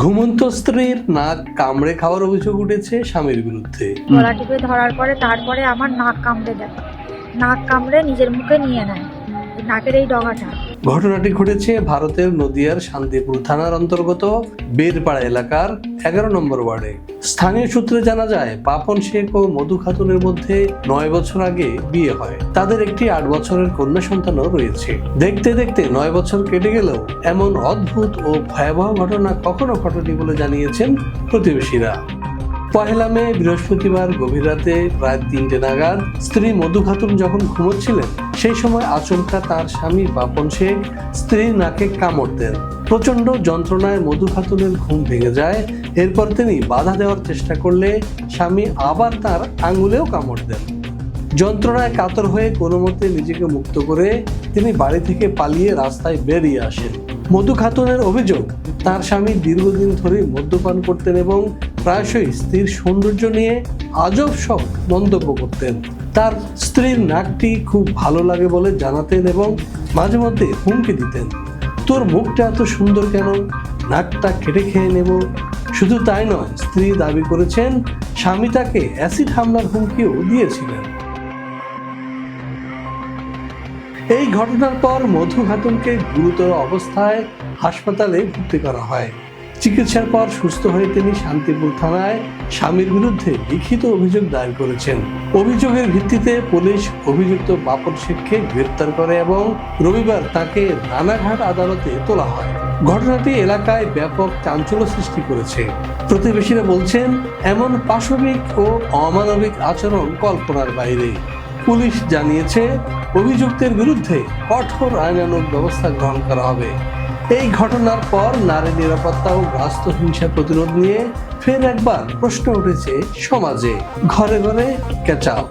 ঘুমন্ত স্ত্রীর নাক কামড়ে খাওয়ার অভিযোগ উঠেছে স্বামীর বিরুদ্ধে। গলা টিপে ধরার পরে তারপরে আমার নাক কামড়ে দেয়। নাক কামড়ে নিজের মুখে নিয়ে নেয়। নাকের এই ডগাটা। ঘটনাটি ঘটেছে ভারতের নদিয়ার শান্তিপুর থানার অন্তর্গত বেরপাড়া এলাকার এগারো নম্বর ওয়ার্ডে। স্থানীয় সূত্রে জানা যায়, পাপন শেখ ও মধু খাতুনের মধ্যে নয় বছর আগে বিয়ে হয়। তাদের একটি আট বছরের কন্যা সন্তানও রয়েছে। দেখতে দেখতে নয় বছর কেটে গেলেও এমন অদ্ভুত ও ভয়াবহ ঘটনা কখনো ঘটেনি বলে জানিয়েছেন প্রতিবেশীরা। পহেলা মে, বৃহস্পতিবার গভীর রাতে প্রায় তিনটে নাগাদ স্ত্রী মধু খাতুন যখন ঘুমোচ্ছিলেন, সেই সময় আচমকা তার স্বামী বাপন শেখ স্ত্রীর নাকে কামড় দেন। প্রচণ্ড যন্ত্রণায় মধু খাতুনের ঘুম ভেঙে যায়। এরপর তিনি বাধা দেওয়ার চেষ্টা করলে স্বামী আবার তার আঙুলেও কামড় দেন। যন্ত্রণায় কাতর হয়ে কোনো মতে নিজেকে মুক্ত করে তিনি বাড়ি থেকে পালিয়ে রাস্তায় বেরিয়ে আসেন। মধু খাতুনের অভিযোগ, তার স্বামী দীর্ঘদিন ধরে মদ্যপান করতেন এবং প্রায়শই স্ত্রীর সৌন্দর্য নিয়ে আজব সব মন্তব্য করতেন। তার স্ত্রীর নাকটি খুব ভালো লাগে বলে জানাতেন এবং মাঝে মধ্যে হুমকি দিতেন। তোর মুখটা এত সুন্দর কেন? নাকটা কেটে খেয়ে নেব। শুধু তাই নয়, স্ত্রী দাবি করেছেন, স্বামী তাকে অ্যাসিড হামলার হুমকিও দিয়েছিলেন। এই ঘটনার পর মধু খাতুনকে গুরুতর অবস্থায় হাসপাতালে ভর্তি করা হয়। চিকিৎসার পর সুস্থ হয়ে তিনি শান্তিপুর থানায় স্বামীর বিরুদ্ধে লিখিত অভিযোগ দায়ের করেছেন। অভিযোগের ভিত্তিতে পুলিশ অভিযুক্ত বাপন শেখকে গ্রেপ্তার করে এবং রবিবার তাকে রানাঘাট আদালতে তোলা হয়। ঘটনাটি এলাকায় ব্যাপক চাঞ্চল্য সৃষ্টি করেছে। প্রতিবেশীরা বলছেন, এমন পাশবিক ও অমানবিক আচরণ কল্পনার বাইরে। পুলিশ জানিয়েছে, অভিযুক্তের বিরুদ্ধে কঠোর আইনানুগ ব্যবস্থা গ্রহণ করা হবে। এই ঘটনার পর নারী নিরাপত্তা ও রাষ্ট্র হিংসা প্রতিরোধ নিয়ে ফের একবার প্রশ্ন উঠেছে সমাজে। ঘরে ঘরে ক্যাচাও